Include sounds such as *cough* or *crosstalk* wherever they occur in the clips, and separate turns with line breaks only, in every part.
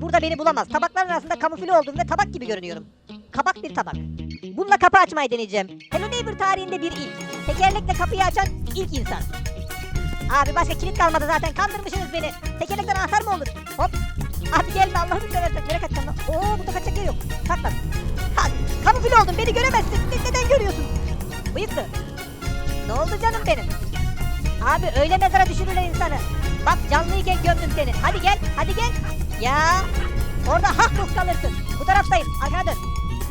burada beni bulamaz. Tabakların arasında kamufle oldum ve tabak gibi görünüyorum. Kabak bir tabak. Bununla kapı açmayı deneyeceğim. Hello Neighbor tarihinde bir ilk. Tekerlekle kapıyı açan ilk insan. Abi başka kilit kalmadı zaten. Kandırmışsınız beni. Tekerlekten anahtar mı olur? Hop. Abi gelme Allah'ını seversen. Nereye kaçacaksın lan? Oo burada kaçacak yer yok. Kalk lan. Ha, kamufle oldum. Beni göremezsin. Ne- Neden görüyorsun? Bıyıklı. Ne oldu canım benim? Abi öyle mezara düşürürler insanı. Bak canlıyken gömdüm seni. Hadi gel, hadi gel. Ya orada hak ruh kalırsın. Bu taraftayım, arkana dön.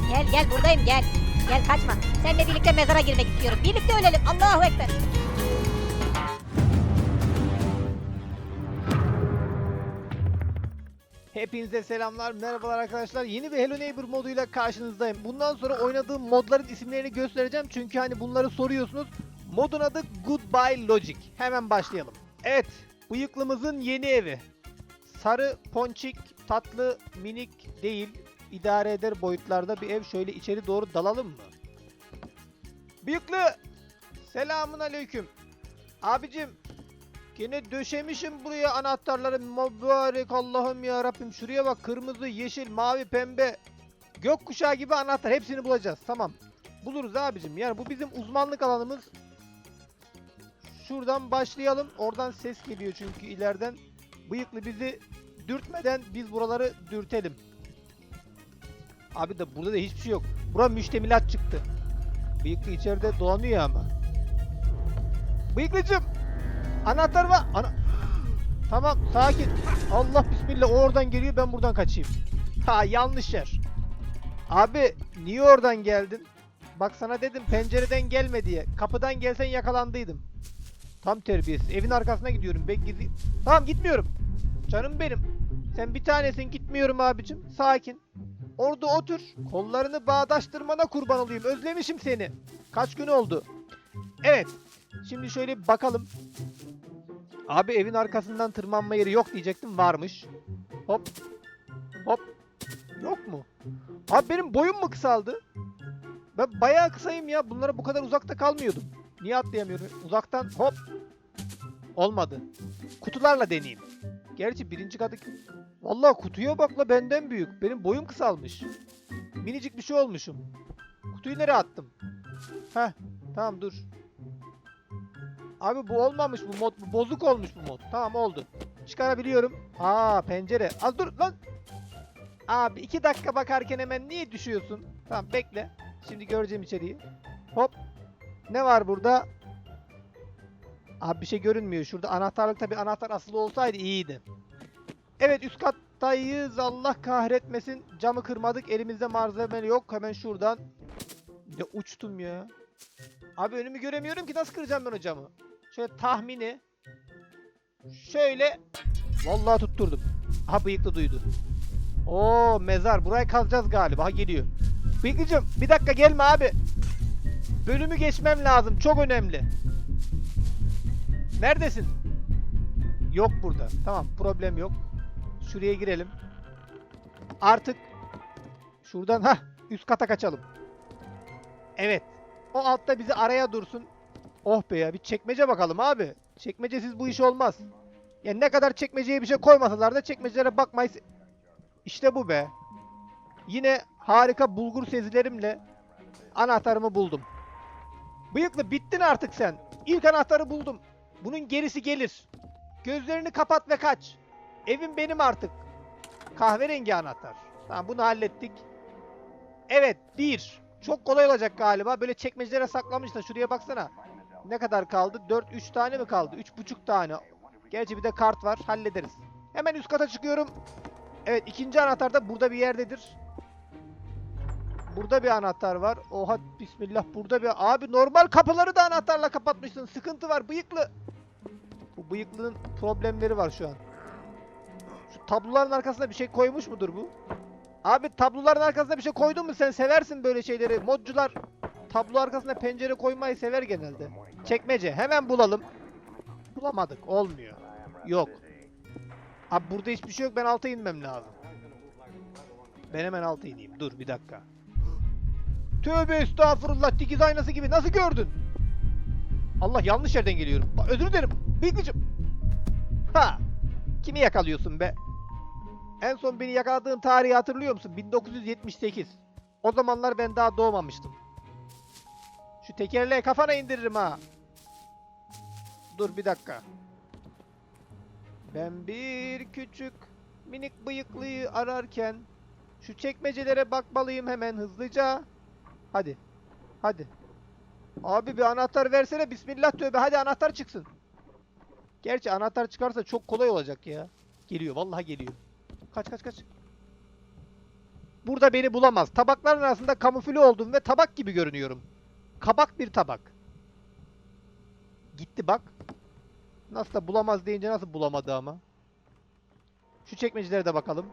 Gel gel buradayım gel. Gel kaçma. Seninle birlikte mezara girmek istiyorum. Birlikte ölelim. Allahu Ekber.
Hepinize selamlar, merhabalar arkadaşlar. Yeni bir Hello Neighbor moduyla karşınızdayım. Bundan sonra oynadığım modların isimlerini göstereceğim çünkü hani bunları soruyorsunuz. Modun adı Goodbye Logic. Hemen başlayalım. Evet, bıyıklımızın yeni evi. Sarı, ponçik, tatlı, minik değil, idare eder boyutlarda bir ev. Şöyle içeri doğru dalalım mı? Bıyıklı! Selamun aleyküm. Abicim, Gene döşemişim buraya anahtarları. Mübarek Allah'ım ya Rabbim. Şuraya bak kırmızı yeşil mavi pembe. Gökkuşağı gibi anahtar. Hepsini bulacağız. Tamam. Buluruz abicim. Yani bu bizim uzmanlık alanımız. Şuradan başlayalım. Oradan ses geliyor çünkü ileriden bıyıklı bizi dürtmeden biz buraları dürtelim abi de burada da hiçbir şey yok bura müştemilat çıktı bıyıklı içeride dolanıyor ama bıyıklıcım Anahtar var. Ana... Tamam sakin. Allah bismillah o oradan geliyor ben buradan kaçayım. Ha yanlış yer. Abi niye oradan geldin? Bak sana dedim pencereden gelme diye. Kapıdan gelsen yakalandıydım. Tam terbiyesiz. Evin arkasına gidiyorum. Bek gizli. Tamam gitmiyorum. Canım benim. Sen bir tanesin gitmiyorum abicim. Sakin. Orada otur. Kollarını bağdaştırmana kurban olayım. Özlemişim seni. Kaç gün oldu? Evet. Şimdi şöyle bir bakalım. Abi evin arkasından tırmanma yeri yok diyecektim varmış. Hop. Hop. Yok mu? Abi benim boyum mu kısaldı? Ben bayağı kısayım ya. Bunlara bu kadar uzakta kalmıyordum. Niye atlayamıyorum? Uzaktan hop. Olmadı. Kutularla deneyeyim. Gerçi birinci katı... Vallahi kutuya bak la benden büyük. Benim boyum kısalmış. Minicik bir şey olmuşum. Kutuyu nereye attım? Heh. Tamam dur. Abi bu olmamış bu mod. Bu bozuk olmuş bu mod. Tamam oldu. Çıkarabiliyorum. Aa pencere. Az dur lan. Abi iki dakika bakarken hemen niye düşüyorsun? Tamam bekle. Şimdi göreceğim içeriği. Hop. Ne var burada? Abi bir şey görünmüyor. Şurada anahtarlık tabi anahtar asılı olsaydı iyiydi. Evet üst kattayız. Allah kahretmesin. Camı kırmadık. Elimizde malzeme yok. Hemen şuradan. Ya uçtum ya. Abi önümü göremiyorum ki nasıl kıracağım ben o camı? Şöyle tahmini. Şöyle. Vallahi tutturdum. Ha bıyıklı duydu. Oo mezar. Burayı kazacağız galiba. Ha geliyor. Bıyıklıcım bir dakika gelme abi. Bölümü geçmem lazım. Çok önemli. Neredesin? Yok burada. Tamam problem yok. Şuraya girelim. Artık şuradan ha üst kata kaçalım. Evet. O altta bizi araya dursun. Oh be ya bir çekmece bakalım abi. Çekmecesiz bu iş olmaz. Ya ne kadar çekmeceye bir şey koymasalar da çekmecelere bakmayız. İşte bu be. Yine harika bulgur sezilerimle anahtarımı buldum. Bıyıklı bittin artık sen. İlk anahtarı buldum. Bunun gerisi gelir. Gözlerini kapat ve kaç. Evim benim artık. Kahverengi anahtar. Tamam bunu hallettik. Evet bir. Çok kolay olacak galiba. Böyle çekmecelere saklamışlar. Şuraya baksana. Ne kadar kaldı? 4 3 tane mi kaldı? 3,5 tane. Gerçi bir de kart var. Hallederiz. Hemen üst kata çıkıyorum. Evet ikinci anahtar da burada bir yerdedir. Burada bir anahtar var. Oha bismillah burada bir... Abi normal kapıları da anahtarla kapatmışsın. Sıkıntı var bıyıklı. Bu bıyıklının problemleri var şu an. Şu tabloların arkasına bir şey koymuş mudur bu? Abi tabloların arkasına bir şey koydun mu sen seversin böyle şeyleri. Modcular tablo arkasına pencere koymayı sever genelde. Çekmece hemen bulalım. Bulamadık olmuyor. Yok. Abi burada hiçbir şey yok ben alta inmem lazım. Ben hemen alta ineyim. Dur bir dakika. Tövbe estağfurullah dikiz aynası gibi nasıl gördün? Allah yanlış yerden geliyorum. Özür dilerim. Bilgicim. Ha. Kimi yakalıyorsun be? En son beni yakaladığın tarihi hatırlıyor musun? 1978. O zamanlar ben daha doğmamıştım. Şu tekerleği kafana indiririm ha. Dur bir dakika. Ben bir küçük minik bıyıklıyı ararken şu çekmecelere bakmalıyım hemen hızlıca. Hadi. Hadi. Abi bir anahtar versene. Bismillah tövbe. Hadi anahtar çıksın. Gerçi anahtar çıkarsa çok kolay olacak ya. Geliyor. Vallahi geliyor. Kaç kaç kaç. Burada beni bulamaz. Tabakların arasında kamufle oldum ve tabak gibi görünüyorum. Kabak bir tabak. Gitti bak. Nasıl da bulamaz deyince nasıl bulamadı ama. Şu çekmecelere de bakalım.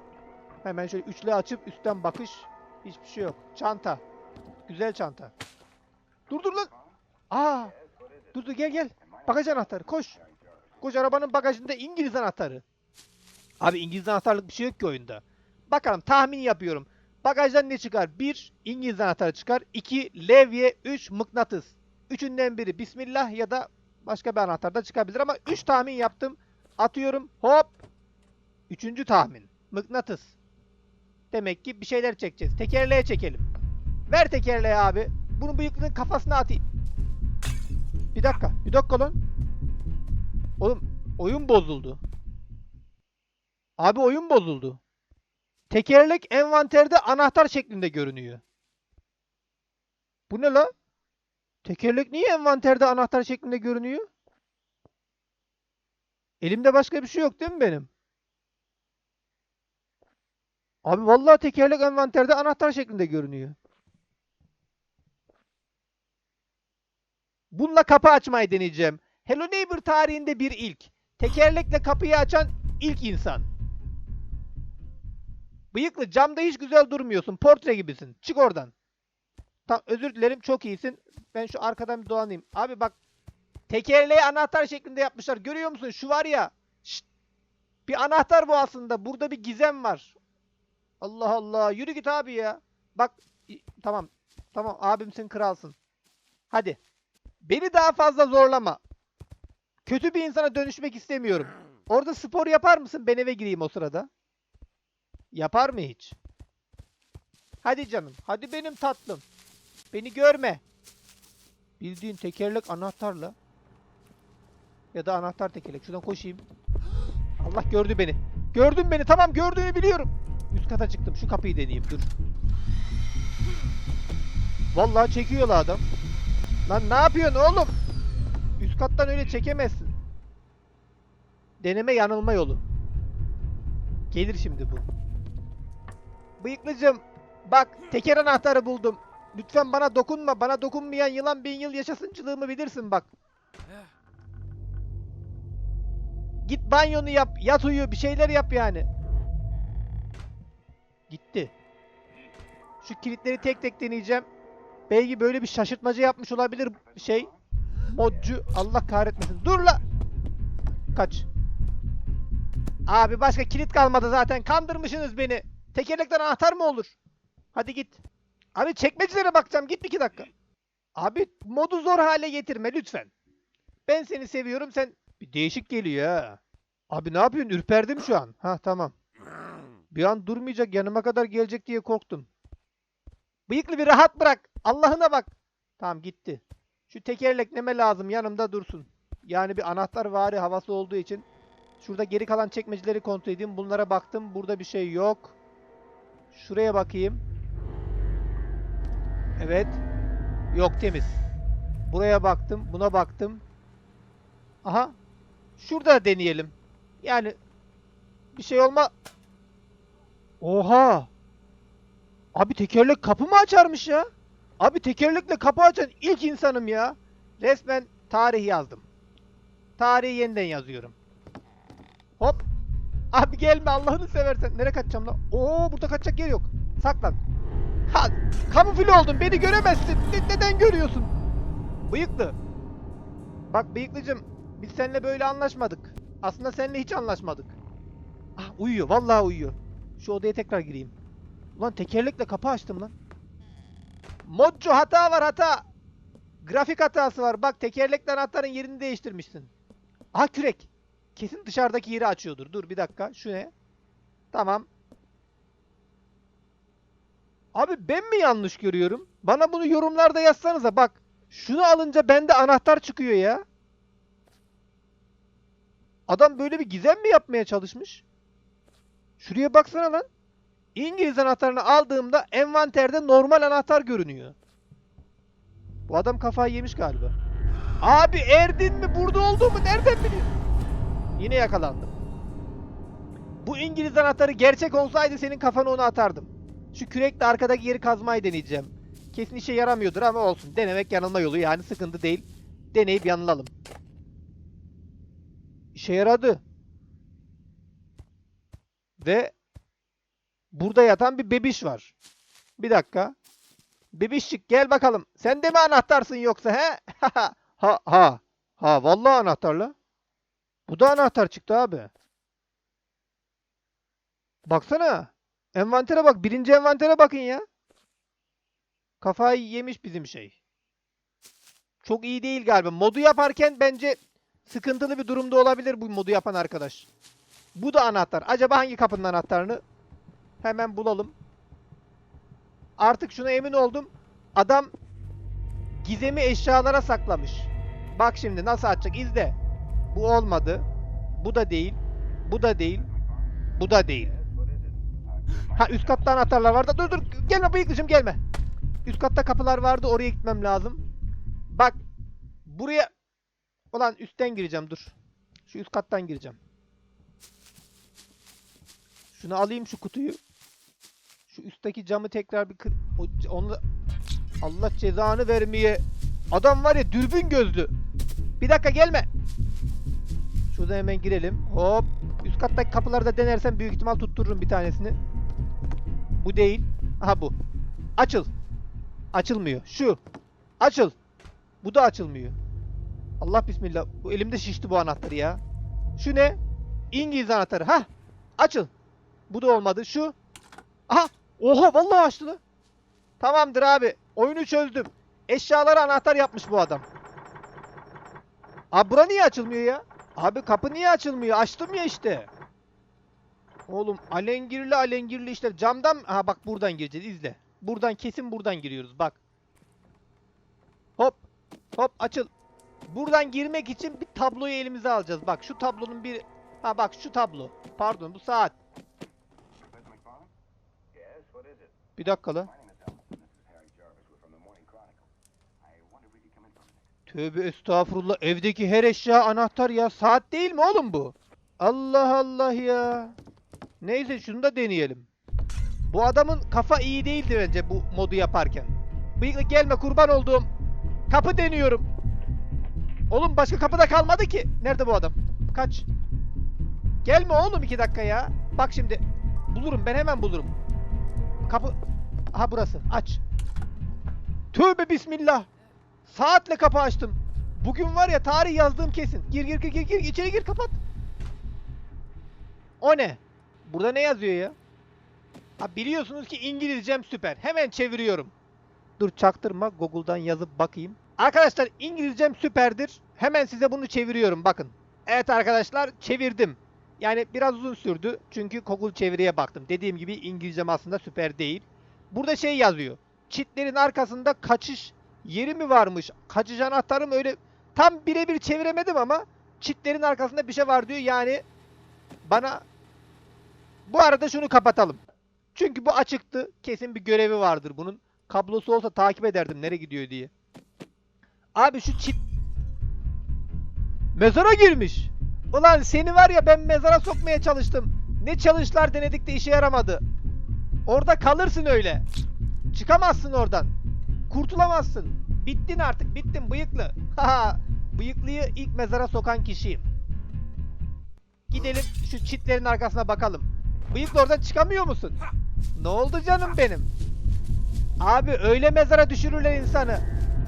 Hemen şöyle üçlü açıp üstten bakış. Hiçbir şey yok. Çanta. Güzel çanta. Dur dur lan. Aa. Dur dur gel gel. Bagaj anahtarı koş. Koş arabanın bagajında İngiliz anahtarı. Abi İngiliz anahtarlık bir şey yok ki oyunda. Bakalım tahmin yapıyorum. Bagajdan ne çıkar? 1. İngiliz anahtarı çıkar. 2. Levye. 3. Mıknatıs. Üçünden biri Bismillah ya da başka bir anahtar da çıkabilir ama 3 tahmin yaptım. Atıyorum. Hop. Üçüncü tahmin. Mıknatıs. Demek ki bir şeyler çekeceğiz. Tekerleğe çekelim. Ver tekerleği abi. Bunu bıyıklının kafasına atayım. Bir dakika. Bir dakika lan. Oğlum oyun bozuldu. Abi oyun bozuldu. Tekerlek envanterde anahtar şeklinde görünüyor. Bu ne la? Tekerlek niye envanterde anahtar şeklinde görünüyor? Elimde başka bir şey yok değil mi benim? Abi vallahi tekerlek envanterde anahtar şeklinde görünüyor. Bununla kapı açmayı deneyeceğim. Hello Neighbor tarihinde bir ilk. Tekerlekle kapıyı açan ilk insan. Bıyıklı camda hiç güzel durmuyorsun. Portre gibisin. Çık oradan. Tamam özür dilerim çok iyisin. Ben şu arkadan bir dolanayım. Abi bak tekerleği anahtar şeklinde yapmışlar. Görüyor musun? Şu var ya. Şşt. Bir anahtar bu aslında. Burada bir gizem var. Allah Allah. Yürü git abi ya. Bak tamam. Tamam abimsin kralsın. Hadi. Beni daha fazla zorlama. Kötü bir insana dönüşmek istemiyorum. Orada spor yapar mısın? Ben eve gireyim o sırada. Yapar mı hiç? Hadi canım. Hadi benim tatlım. Beni görme. Bildiğin tekerlek anahtarla. Ya da anahtar tekerlek. Şuradan koşayım. Allah gördü beni. Gördün beni. Tamam gördüğünü biliyorum. Üst kata çıktım. Şu kapıyı deneyeyim. Dur. Vallahi çekiyor la adam. Lan ne yapıyorsun oğlum? Üst kattan öyle çekemezsin. Deneme yanılma yolu. Gelir şimdi bu. Bıyıklıcım bak teker anahtarı buldum. Lütfen bana dokunma. Bana dokunmayan yılan bin yıl yaşasıncılığımı bilirsin bak. Git banyonu yap. Yat uyu. Bir şeyler yap yani. Gitti. Şu kilitleri tek tek deneyeceğim. Belki böyle bir şaşırtmaca yapmış olabilir şey. Modcu. Allah kahretmesin. Dur la. Kaç. Abi başka kilit kalmadı zaten. Kandırmışsınız beni. Tekerlekten anahtar mı olur? Hadi git. Abi çekmecelere bakacağım. Git iki dakika. Abi modu zor hale getirme lütfen. Ben seni seviyorum. Sen bir değişik geliyor ha. Abi ne yapıyorsun? Ürperdim şu an. Ha tamam. Bir an durmayacak yanıma kadar gelecek diye korktum. Bıyıklı bir rahat bırak. Allah'ına bak. Tamam gitti. Şu tekerlek neme lazım yanımda dursun. Yani bir anahtar vari havası olduğu için. Şurada geri kalan çekmeceleri kontrol edeyim. Bunlara baktım. Burada bir şey yok. Şuraya bakayım. Evet. Yok temiz. Buraya baktım. Buna baktım. Aha. Şurada deneyelim. Yani bir şey olma. Oha. Abi tekerlek kapı mı açarmış ya? Abi tekerlekle kapı açan ilk insanım ya. Resmen tarih yazdım. Tarihi yeniden yazıyorum. Hop. Abi gelme Allah'ını seversen. Nereye kaçacağım lan? Oo burada kaçacak yer yok. Saklan. Ha, kamufle oldun. Beni göremezsin. Ne- neden görüyorsun? Bıyıklı. Bak bıyıklıcım. Biz seninle böyle anlaşmadık. Aslında seninle hiç anlaşmadık. Ah uyuyor. Vallahi uyuyor. Şu odaya tekrar gireyim. Ulan tekerlekle kapı açtım lan. Modcu hata var hata. Grafik hatası var. Bak tekerlekle anahtarın yerini değiştirmişsin. Aha kürek. Kesin dışarıdaki yeri açıyordur. Dur bir dakika. Şu ne? Tamam. Abi ben mi yanlış görüyorum? Bana bunu yorumlarda yazsanıza bak. Şunu alınca bende anahtar çıkıyor ya. Adam böyle bir gizem mi yapmaya çalışmış? Şuraya baksana lan. İngiliz anahtarını aldığımda envanterde normal anahtar görünüyor. Bu adam kafayı yemiş galiba. Abi erdin mi burada olduğumu nereden biliyorsun? Yine yakalandım. Bu İngiliz anahtarı gerçek olsaydı senin kafana onu atardım. Şu kürekle arkadaki yeri kazmayı deneyeceğim. Kesin işe yaramıyordur ama olsun. Denemek yanılma yolu yani sıkıntı değil. Deneyip yanılalım. İşe yaradı. Ve burada yatan bir bebiş var. Bir dakika. Bebişçik gel bakalım. Sen de mi anahtarsın yoksa he? *laughs* ha ha. Ha vallahi anahtarla. Bu da anahtar çıktı abi. Baksana. Envantere bak. Birinci envantere bakın ya. Kafayı yemiş bizim şey. Çok iyi değil galiba. Modu yaparken bence sıkıntılı bir durumda olabilir bu modu yapan arkadaş. Bu da anahtar. Acaba hangi kapının anahtarını? Hemen bulalım. Artık şuna emin oldum. Adam gizemi eşyalara saklamış. Bak şimdi nasıl açacak izle. Bu olmadı. Bu da değil. Bu da değil. Bu da değil. Ha üst katta anahtarlar vardı. Dur dur gelme bıyıklıcım gelme. Üst katta kapılar vardı oraya gitmem lazım. Bak buraya Ulan üstten gireceğim dur. Şu üst kattan gireceğim. Şunu alayım şu kutuyu. Şu üstteki camı tekrar bir kır. Onu da- Allah cezanı vermeye. Adam var ya dürbün gözlü. Bir dakika gelme. Şuradan hemen girelim. Hop. Üst kattaki kapıları da denersem büyük ihtimal tuttururum bir tanesini. Bu değil. Aha bu. Açıl. Açılmıyor. Şu. Açıl. Bu da açılmıyor. Allah bismillah. Bu elimde şişti bu anahtarı ya. Şu ne? İngiliz anahtarı. Ha. Açıl. Bu da olmadı. Şu. Aha. Oha vallahi açtı lan. Tamamdır abi. Oyunu çözdüm. Eşyaları anahtar yapmış bu adam. Abi bura niye açılmıyor ya? Abi kapı niye açılmıyor? Açtım ya işte. Oğlum alengirli alengirli işler. Camdan... Ha bak buradan gireceğiz izle. Buradan kesin buradan giriyoruz bak. Hop. Hop açıl. Buradan girmek için bir tabloyu elimize alacağız. Bak şu tablonun bir... Ha bak şu tablo. Pardon bu saat.
For a minute.
Tövbe estağfurullah. Evdeki her eşya anahtar ya. Saat değil mi oğlum bu? Allah Allah ya. Neyse şunu da deneyelim. Bu adamın kafa iyi değildi bence bu modu yaparken. Bıyıklı gelme kurban olduğum. Kapı deniyorum. Oğlum başka kapı da kalmadı ki. Nerede bu adam? Kaç. Gelme oğlum iki dakika ya. Bak şimdi. Bulurum ben hemen bulurum. Kapı. Aha burası. Aç. Tövbe bismillah. Saatle kapı açtım. Bugün var ya tarih yazdığım kesin. Gir gir gir gir gir içeri gir kapat. O ne? Burada ne yazıyor ya? Ha biliyorsunuz ki İngilizcem süper. Hemen çeviriyorum. Dur çaktırma Google'dan yazıp bakayım. Arkadaşlar İngilizcem süperdir. Hemen size bunu çeviriyorum bakın. Evet arkadaşlar çevirdim. Yani biraz uzun sürdü. Çünkü Google çeviriye baktım. Dediğim gibi İngilizcem aslında süper değil. Burada şey yazıyor. Çitlerin arkasında kaçış yeri mi varmış? Kaçış anahtarı mı öyle tam birebir çeviremedim ama çitlerin arkasında bir şey var diyor. Yani bana bu arada şunu kapatalım. Çünkü bu açıktı. Kesin bir görevi vardır bunun. Kablosu olsa takip ederdim nereye gidiyor diye. Abi şu çit mezara girmiş. Ulan seni var ya ben mezara sokmaya çalıştım. Ne çalışlar denedik de işe yaramadı. Orada kalırsın öyle. Çıkamazsın oradan. Kurtulamazsın. Bittin artık. Bittin bıyıklı. Haha. Bıyıklıyı ilk mezara sokan kişiyim. Gidelim şu çitlerin arkasına bakalım. Bıyıklı oradan çıkamıyor musun? Ne oldu canım benim? Abi öyle mezara düşürürler insanı.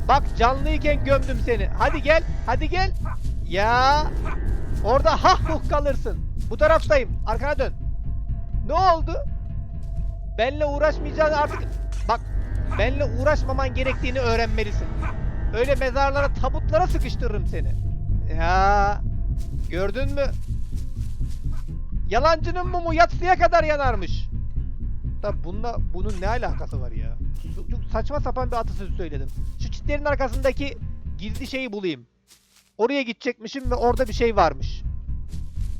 Bak canlıyken gömdüm seni. Hadi gel. Hadi gel. Ya. Orada hah huh kalırsın. Bu taraftayım. Arkana dön. Ne oldu? Benle uğraşmayacağını artık... Bak benle uğraşmaman gerektiğini öğrenmelisin. Öyle mezarlara, tabutlara sıkıştırırım seni. Ya gördün mü? Yalancının mumu yatsıya kadar yanarmış. Tabi bununla bunun ne alakası var ya? Çok saçma sapan bir atasözü söyledim. Şu çitlerin arkasındaki gizli şeyi bulayım. Oraya gidecekmişim ve orada bir şey varmış.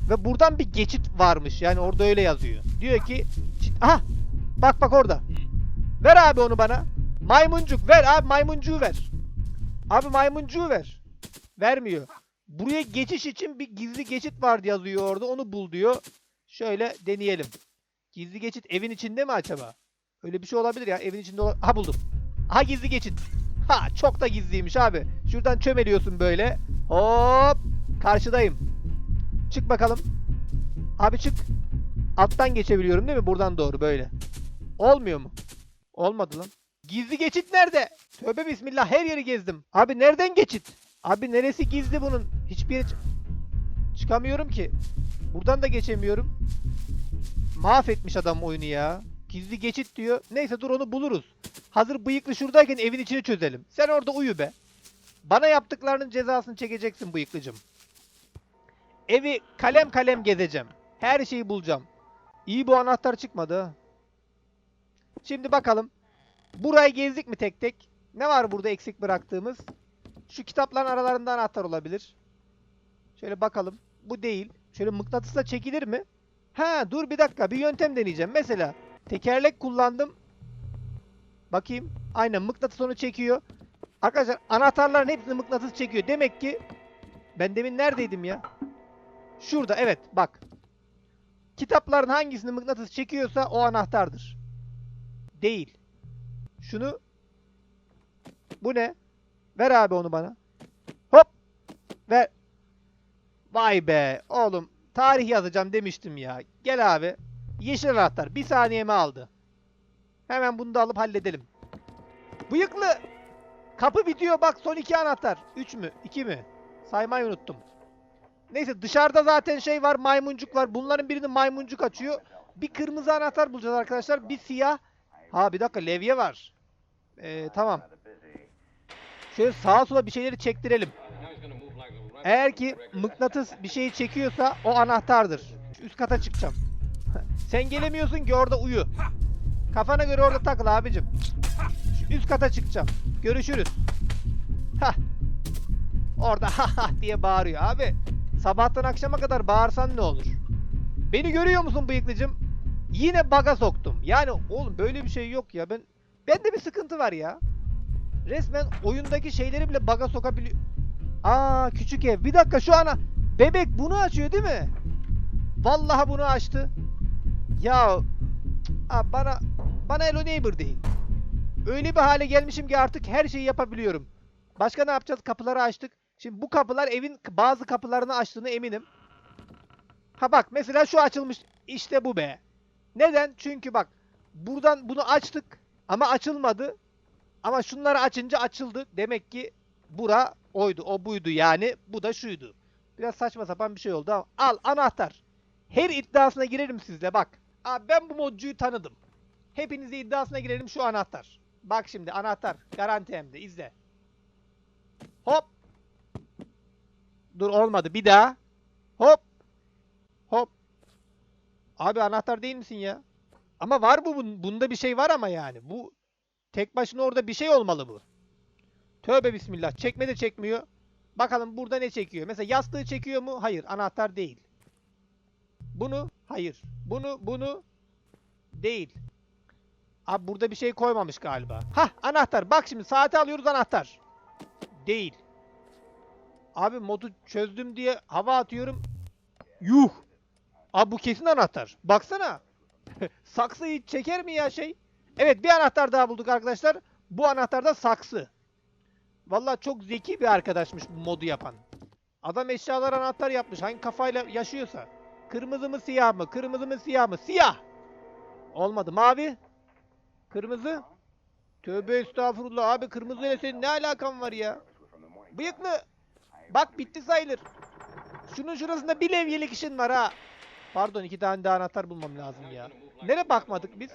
Ve buradan bir geçit varmış. Yani orada öyle yazıyor. Diyor ki. Aha! Bak bak orada. Ver abi onu bana. Maymuncuk ver abi maymuncuğu ver. Abi maymuncuğu ver. Vermiyor. Buraya geçiş için bir gizli geçit vardı yazıyor orada. Onu bul diyor. Şöyle deneyelim. Gizli geçit evin içinde mi acaba? Öyle bir şey olabilir ya. Evin içinde ola- Ha buldum. Ha gizli geçit. Ha çok da gizliymiş abi. Şuradan çömeliyorsun böyle. Hop. Karşıdayım. Çık bakalım. Abi çık. Alttan geçebiliyorum değil mi? Buradan doğru böyle. Olmuyor mu? Olmadı lan. Gizli geçit nerede? Tövbe bismillah her yeri gezdim. Abi nereden geçit? Abi neresi gizli bunun? Hiçbir yere çı- çıkamıyorum ki. Buradan da geçemiyorum. Mahvetmiş adam oyunu ya. Gizli geçit diyor. Neyse dur onu buluruz. Hazır bıyıklı şuradayken evin içini çözelim. Sen orada uyu be. Bana yaptıklarının cezasını çekeceksin bıyıklıcım. Evi kalem kalem gezeceğim. Her şeyi bulacağım. İyi bu anahtar çıkmadı. Şimdi bakalım. Burayı gezdik mi tek tek? Ne var burada eksik bıraktığımız? Şu kitapların aralarında anahtar olabilir. Şöyle bakalım. Bu değil. Şöyle mıknatısla çekilir mi? Ha dur bir dakika. Bir yöntem deneyeceğim. Mesela tekerlek kullandım. Bakayım. Aynen mıknatıs onu çekiyor. Arkadaşlar anahtarların hepsini mıknatıs çekiyor. Demek ki ben demin neredeydim ya? Şurada evet bak. Kitapların hangisini mıknatıs çekiyorsa o anahtardır. Değil. Şunu bu ne? Ver abi onu bana. Hop. Ver. Vay be. Oğlum tarih yazacağım demiştim ya. Gel abi. Yeşil anahtar. Bir saniyemi aldı. Hemen bunu da alıp halledelim. Bıyıklı. Kapı bitiyor bak son iki anahtar. Üç mü? İki mi? Saymayı unuttum. Neyse dışarıda zaten şey var maymuncuk var. Bunların birini maymuncuk açıyor. Bir kırmızı anahtar bulacağız arkadaşlar. Bir siyah. Ha bir dakika levye var. Ee, tamam. Şöyle sağa sola bir şeyleri çektirelim. Eğer ki mıknatıs bir şeyi çekiyorsa o anahtardır. Üst kata çıkacağım. *laughs* Sen gelemiyorsun ki orada uyu. Kafana göre orada takıl abicim. Üst kata çıkacağım. Görüşürüz. Hah. Orada ha ha diye bağırıyor abi. Sabahtan akşama kadar bağırsan ne olur? Beni görüyor musun bıyıklıcım? Yine baga soktum. Yani oğlum böyle bir şey yok ya. Ben bende bir sıkıntı var ya. Resmen oyundaki şeyleri bile baga sokabiliyor. Aa küçük ev. Bir dakika şu ana bebek bunu açıyor değil mi? Vallahi bunu açtı. Ya aa, bana bana Hello Neighbor değil. Öyle bir hale gelmişim ki artık her şeyi yapabiliyorum. Başka ne yapacağız? Kapıları açtık. Şimdi bu kapılar evin bazı kapılarını açtığını eminim. Ha bak mesela şu açılmış. İşte bu be. Neden? Çünkü bak buradan bunu açtık ama açılmadı. Ama şunları açınca açıldı. Demek ki bura oydu. O buydu yani. Bu da şuydu. Biraz saçma sapan bir şey oldu ama al anahtar. Her iddiasına girerim sizle bak. Abi ben bu modcuyu tanıdım. Hepinize iddiasına girelim şu anahtar. Bak şimdi anahtar. Garanti hem de izle. Hop. Dur olmadı. Bir daha. Hop. Hop. Abi anahtar değil misin ya? Ama var bu bun- bunda bir şey var ama yani. Bu tek başına orada bir şey olmalı bu. Tövbe bismillah. Çekme de çekmiyor. Bakalım burada ne çekiyor? Mesela yastığı çekiyor mu? Hayır. Anahtar değil. Bunu? Hayır. Bunu, bunu değil. Abi burada bir şey koymamış galiba. Hah anahtar. Bak şimdi saati alıyoruz anahtar. Değil. Abi modu çözdüm diye hava atıyorum. Yuh. Abi bu kesin anahtar. Baksana. *laughs* Saksıyı çeker mi ya şey? Evet bir anahtar daha bulduk arkadaşlar. Bu anahtar da saksı. Vallahi çok zeki bir arkadaşmış bu modu yapan. Adam eşyalar anahtar yapmış. Hangi kafayla yaşıyorsa. Kırmızı mı siyah mı? Kırmızı mı siyah mı? Siyah. Olmadı. Mavi. Kırmızı. Tövbe estağfurullah abi kırmızı ile senin ne alakan var ya? Bıyıklı. Bak bitti sayılır. Şunun şurasında bir levyelik işin var ha. Pardon iki tane daha anahtar bulmam lazım ya. Nereye bakmadık biz?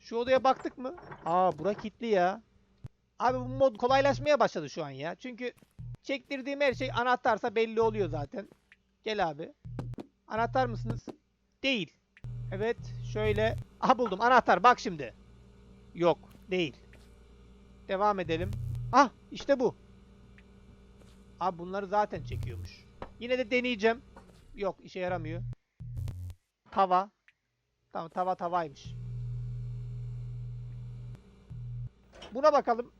Şu odaya baktık mı? Aa bura kilitli ya. Abi bu mod kolaylaşmaya başladı şu an ya. Çünkü çektirdiğim her şey anahtarsa belli oluyor zaten. Gel abi. Anahtar mısınız? Değil. Evet şöyle. Aha buldum anahtar bak şimdi. Yok değil. Devam edelim. Ah işte bu. Abi bunları zaten çekiyormuş. Yine de deneyeceğim. Yok işe yaramıyor. Tava. Tamam tava tavaymış. Buna bakalım.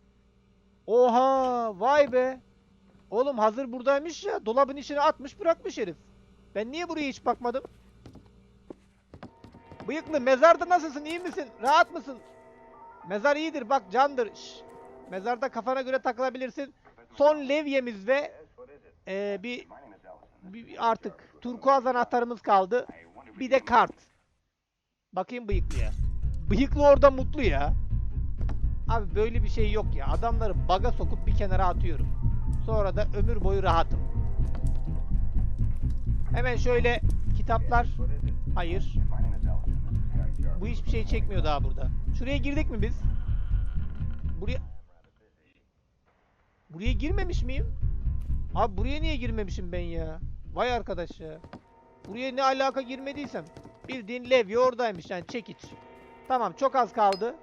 Oha vay be. Oğlum hazır buradaymış ya. Dolabın içine atmış bırakmış herif. Ben niye buraya hiç bakmadım? Bıyıklı mezarda nasılsın iyi misin? Rahat mısın? Mezar iyidir bak candır. Şş. Mezarda kafana göre takılabilirsin. Son levyemiz ve eee, bir, bir- artık turkuaz anahtarımız kaldı. Bir de kart. Bakayım bıyıklıya. Bıyıklı orada mutlu ya. Abi böyle bir şey yok ya. Adamları baga sokup bir kenara atıyorum. Sonra da ömür boyu rahatım. Hemen şöyle kitaplar. Hayır. Bu hiçbir şey çekmiyor daha burada. Şuraya girdik mi biz? Buraya... Buraya girmemiş miyim? Abi buraya niye girmemişim ben ya? Vay arkadaş ya. Buraya ne alaka girmediysem. Bildiğin levye oradaymış yani çekiç. Tamam çok az kaldı.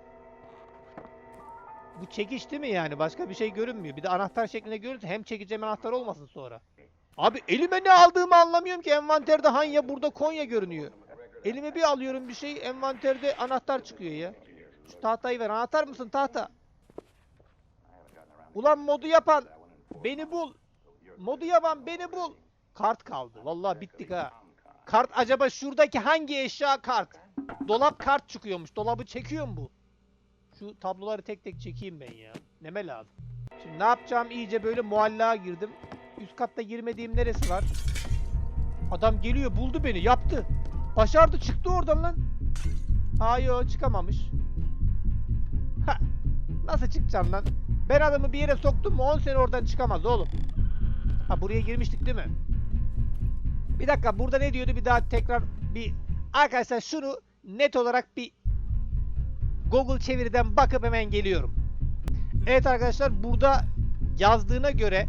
Bu çekiç değil mi yani? Başka bir şey görünmüyor. Bir de anahtar şeklinde görürse hem çekiç hem anahtar olmasın sonra. Abi elime ne aldığımı anlamıyorum ki. Envanterde Hanya burada Konya görünüyor. Elime bir alıyorum bir şey envanterde anahtar çıkıyor ya. Şu tahtayı ver. Anahtar mısın tahta? Ulan modu yapan beni bul. Modu yapan beni bul. Kart kaldı. Vallahi bittik ha. Kart acaba şuradaki hangi eşya kart? Dolap kart çıkıyormuş. Dolabı çekiyor mu bu? Şu tabloları tek tek çekeyim ben ya. Neme lazım. Şimdi ne yapacağım? İyice böyle muallağa girdim. Üst katta girmediğim neresi var? Adam geliyor buldu beni yaptı. Başardı çıktı oradan lan. Ha yo çıkamamış. *laughs* Nasıl çıkacağım lan? Ben adamı bir yere soktum mu 10 sene oradan çıkamaz oğlum. Ha buraya girmiştik değil mi? Bir dakika burada ne diyordu bir daha tekrar bir arkadaşlar şunu net olarak bir Google çeviriden bakıp hemen geliyorum. Evet arkadaşlar burada yazdığına göre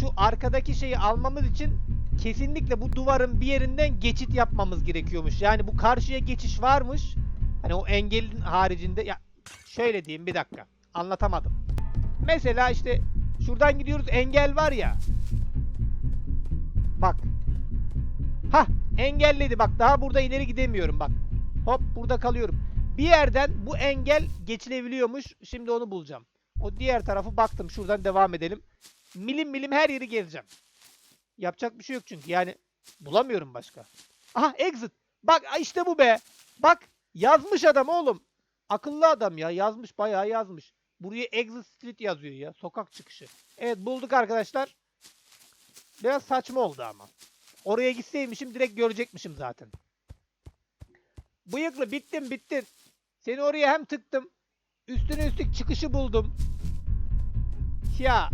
şu arkadaki şeyi almamız için kesinlikle bu duvarın bir yerinden geçit yapmamız gerekiyormuş. Yani bu karşıya geçiş varmış. Hani o engelin haricinde ya şöyle diyeyim bir dakika. Anlatamadım. Mesela işte şuradan gidiyoruz engel var ya. Bak. Ha engelledi bak daha burada ileri gidemiyorum bak. Hop burada kalıyorum. Bir yerden bu engel geçilebiliyormuş. Şimdi onu bulacağım. O diğer tarafı baktım. Şuradan devam edelim. Milim milim her yeri gezeceğim. Yapacak bir şey yok çünkü. Yani bulamıyorum başka. Aha exit. Bak işte bu be. Bak yazmış adam oğlum. Akıllı adam ya. Yazmış bayağı yazmış. Buraya exit street yazıyor ya. Sokak çıkışı. Evet bulduk arkadaşlar. Biraz saçma oldu ama. Oraya gitseymişim direkt görecekmişim zaten. Bıyıklı bittin bittin. Seni oraya hem tıktım. Üstüne üstlük çıkışı buldum. Ya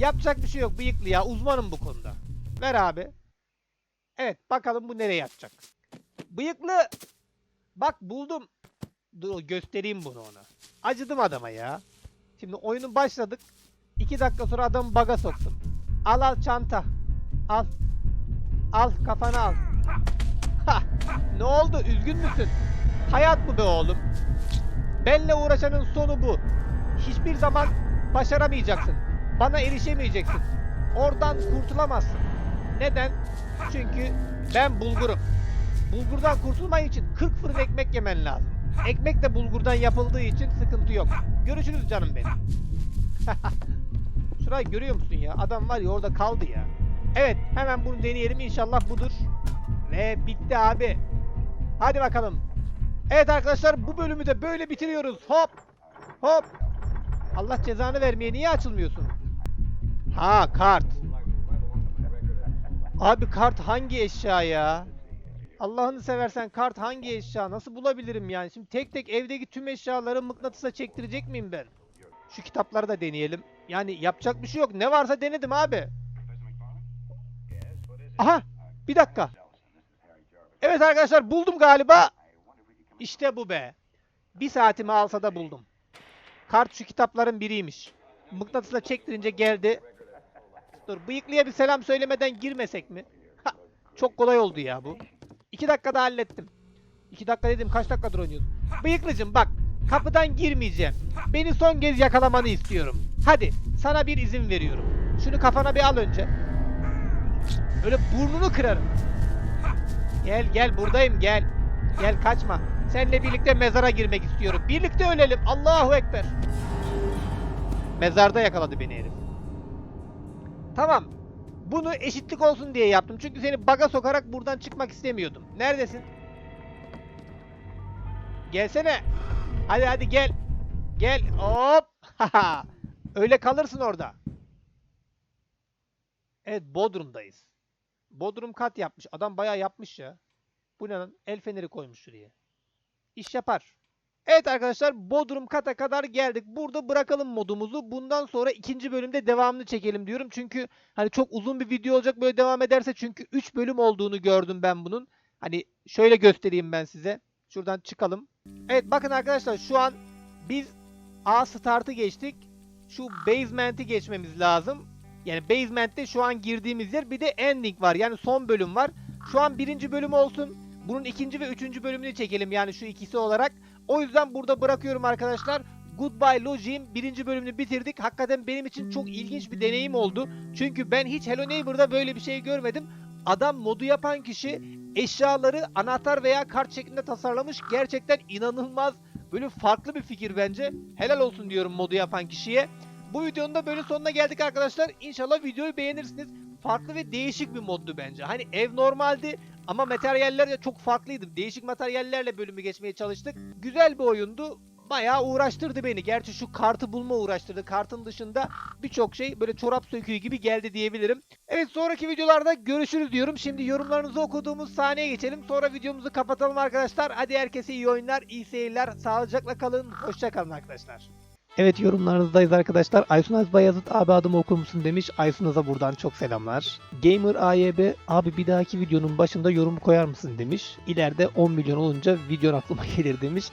Yapacak bir şey yok bıyıklı ya. Uzmanım bu konuda. Ver abi. Evet bakalım bu nereye yatacak. Bıyıklı. Bak buldum. Dur göstereyim bunu ona. Acıdım adama ya. Şimdi oyunu başladık. 2 dakika sonra adamı baga soktum. Al al çanta. Al. Al kafana al. Ha, ne oldu? Üzgün müsün? Hayat mı be oğlum? Benle uğraşanın sonu bu. Hiçbir zaman başaramayacaksın. Bana erişemeyeceksin. Oradan kurtulamazsın. Neden? Çünkü ben bulgurum. Bulgurdan kurtulman için 40 fırın ekmek yemen lazım. Ekmek de bulgurdan yapıldığı için sıkıntı yok. Görüşürüz canım benim. *laughs* Şurayı görüyor musun ya? Adam var ya orada kaldı ya. Evet hemen bunu deneyelim inşallah budur. Ve bitti abi. Hadi bakalım. Evet arkadaşlar bu bölümü de böyle bitiriyoruz. Hop. Hop. Allah cezanı vermeye niye açılmıyorsun? Ha kart. Abi kart hangi eşya ya? Allah'ını seversen kart hangi eşya? Nasıl bulabilirim yani? Şimdi tek tek evdeki tüm eşyaları mıknatısa çektirecek miyim ben? Şu kitapları da deneyelim. Yani yapacak bir şey yok. Ne varsa denedim abi. Aha! Bir dakika. Evet arkadaşlar buldum galiba. İşte bu be. Bir saatimi alsa da buldum. Kart şu kitapların biriymiş. Mıknatısla çektirince geldi. Dur bıyıklıya bir selam söylemeden girmesek mi? Ha, çok kolay oldu ya bu. 2 dakikada hallettim. 2 dakika dedim kaç dakikadır oynuyorsun? Bıyıklıcım bak kapıdan girmeyeceğim. Beni son kez yakalamanı istiyorum. Hadi sana bir izin veriyorum. Şunu kafana bir al önce. Öyle burnunu kırarım. Gel gel buradayım gel. Gel kaçma. Seninle birlikte mezara girmek istiyorum. Birlikte ölelim. Allahu Ekber. Mezarda yakaladı beni herif. Tamam. Bunu eşitlik olsun diye yaptım. Çünkü seni baga sokarak buradan çıkmak istemiyordum. Neredesin? Gelsene. Hadi hadi gel. Gel. Hop. *laughs* Öyle kalırsın orada. Evet Bodrum'dayız. Bodrum kat yapmış. Adam bayağı yapmış ya. Bu ne lan? El feneri koymuş şuraya. İş yapar. Evet arkadaşlar Bodrum kata kadar geldik. Burada bırakalım modumuzu. Bundan sonra ikinci bölümde devamını çekelim diyorum. Çünkü hani çok uzun bir video olacak böyle devam ederse. Çünkü 3 bölüm olduğunu gördüm ben bunun. Hani şöyle göstereyim ben size. Şuradan çıkalım. Evet bakın arkadaşlar şu an biz A startı geçtik. Şu basement'i geçmemiz lazım. Yani basement'te şu an girdiğimiz yer bir de ending var. Yani son bölüm var. Şu an birinci bölüm olsun. Bunun ikinci ve üçüncü bölümünü çekelim yani şu ikisi olarak. O yüzden burada bırakıyorum arkadaşlar. Goodbye Logic'in birinci bölümünü bitirdik. Hakikaten benim için çok ilginç bir deneyim oldu. Çünkü ben hiç Hello Neighbor'da böyle bir şey görmedim. Adam modu yapan kişi eşyaları anahtar veya kart şeklinde tasarlamış. Gerçekten inanılmaz böyle farklı bir fikir bence. Helal olsun diyorum modu yapan kişiye. Bu videonun da böyle sonuna geldik arkadaşlar. İnşallah videoyu beğenirsiniz. Farklı ve değişik bir moddu bence. Hani ev normaldi ama materyaller de çok farklıydı. Değişik materyallerle bölümü geçmeye çalıştık. Güzel bir oyundu. Bayağı uğraştırdı beni. Gerçi şu kartı bulma uğraştırdı. Kartın dışında birçok şey böyle çorap söküğü gibi geldi diyebilirim. Evet sonraki videolarda görüşürüz diyorum. Şimdi yorumlarınızı okuduğumuz sahneye geçelim. Sonra videomuzu kapatalım arkadaşlar. Hadi herkese iyi oyunlar, iyi seyirler. Sağlıcakla kalın. Hoşça kalın arkadaşlar. Evet yorumlarınızdayız arkadaşlar. Aysun Azbayazıt abi adımı okur musun demiş. Aysun'a buradan çok selamlar. Gamer AYB abi bir dahaki videonun başında yorumu koyar mısın demiş. İleride 10 milyon olunca videon aklıma *laughs* gelir demiş.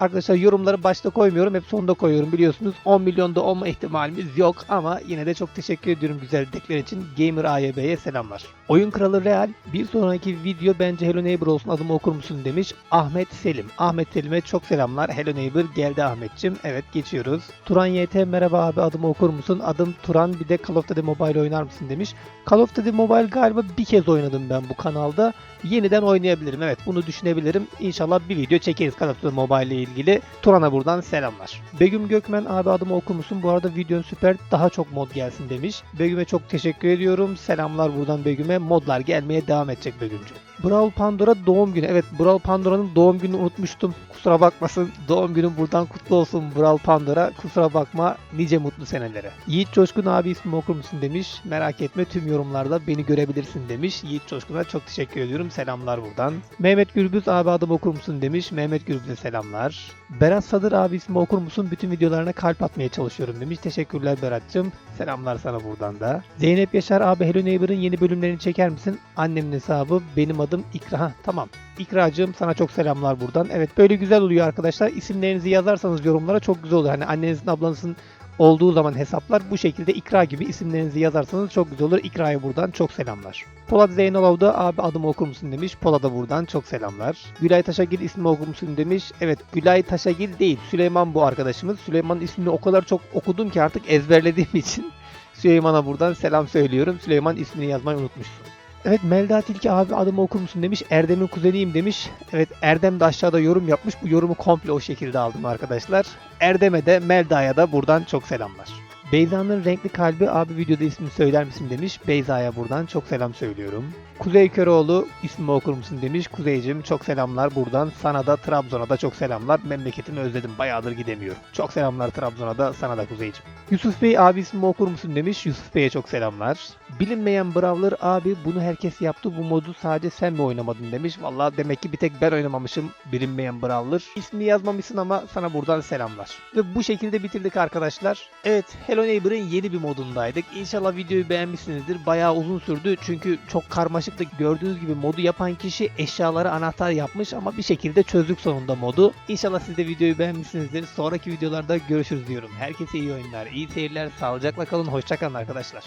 Arkadaşlar yorumları başta koymuyorum. Hep sonda koyuyorum biliyorsunuz. 10 milyonda olma ihtimalimiz yok ama yine de çok teşekkür ediyorum güzel dedikleri için. Gamer AYB'ye selamlar. Oyun Kralı Real bir sonraki video bence Hello Neighbor olsun adımı okur musun demiş. Ahmet Selim. Ahmet Selim'e çok selamlar. Hello Neighbor geldi Ahmetçim. Evet geçiyoruz. Turan YT merhaba abi adımı okur musun? Adım Turan bir de Call of Duty Mobile oynar mısın demiş. Call of Duty Mobile galiba bir kez oynadım ben bu kanalda. Yeniden oynayabilirim. Evet bunu düşünebilirim. İnşallah bir video çekeriz Call of Duty Mobile ile ilgili. Turan'a buradan selamlar. Begüm Gökmen abi adımı okur musun? Bu arada videon süper. Daha çok mod gelsin demiş. Begüm'e çok teşekkür ediyorum. Selamlar buradan Begüm'e. Modlar gelmeye devam edecek Begüm'cüğüm. Brawl Pandora doğum günü. Evet Brawl Pandora'nın doğum gününü unutmuştum. Kusura bakmasın. Doğum günün buradan kutlu olsun Brawl Pandora. Kusura bakma. Nice mutlu senelere. Yiğit Coşkun abi ismimi okur musun demiş. Merak etme tüm yorumlarda beni görebilirsin demiş. Yiğit Coşkun'a çok teşekkür ediyorum. Selamlar buradan. Mehmet Gürbüz abi adımı okur musun demiş. Mehmet Gürbüz'e selamlar. Berat Sadır abi ismi okur musun? Bütün videolarına kalp atmaya çalışıyorum demiş. Teşekkürler Berat'cığım. Selamlar sana buradan da. Zeynep Yaşar abi Hello Neighbor'ın yeni bölümlerini çeker misin? Annemin hesabı benim adım İkra. Ha, tamam. İkracığım sana çok selamlar buradan. Evet böyle güzel oluyor arkadaşlar. İsimlerinizi yazarsanız yorumlara çok güzel olur. Hani annenizin ablanızın olduğu zaman hesaplar bu şekilde ikra gibi isimlerinizi yazarsanız çok güzel olur. İkra'ya buradan çok selamlar. Polat Zeynalov da abi adımı okur musun demiş. Polat'a buradan çok selamlar. Gülay Taşagil ismi okur musun demiş. Evet Gülay Taşagil değil Süleyman bu arkadaşımız. Süleyman'ın ismini o kadar çok okudum ki artık ezberlediğim *laughs* için Süleyman'a buradan selam söylüyorum. Süleyman ismini yazmayı unutmuşsun. Evet Melda Tilki abi adımı okur musun demiş. Erdem'in kuzeniyim demiş. Evet Erdem de aşağıda yorum yapmış. Bu yorumu komple o şekilde aldım arkadaşlar. Erdem'e de Melda'ya da buradan çok selamlar. Beyza'nın renkli kalbi abi videoda ismini söyler misin demiş. Beyza'ya buradan çok selam söylüyorum. Kuzey Köroğlu ismimi okur musun demiş. Kuzeycim çok selamlar buradan. Sana da Trabzon'a da çok selamlar. Memleketimi özledim bayağıdır gidemiyorum. Çok selamlar Trabzon'a da sana da Kuzeycim. Yusuf Bey abi ismimi okur musun demiş. Yusuf Bey'e çok selamlar. Bilinmeyen Brawler abi bunu herkes yaptı bu modu sadece sen mi oynamadın demiş. Valla demek ki bir tek ben oynamamışım bilinmeyen Brawler. İsmini yazmamışsın ama sana buradan selamlar. Ve bu şekilde bitirdik arkadaşlar. Evet Hello Neighbor'ın yeni bir modundaydık. İnşallah videoyu beğenmişsinizdir. Bayağı uzun sürdü çünkü çok karmaşıktı. Gördüğünüz gibi modu yapan kişi eşyaları anahtar yapmış ama bir şekilde çözdük sonunda modu. İnşallah siz de videoyu beğenmişsinizdir. Sonraki videolarda görüşürüz diyorum. Herkese iyi oyunlar, iyi seyirler, sağlıcakla kalın, hoşçakalın arkadaşlar.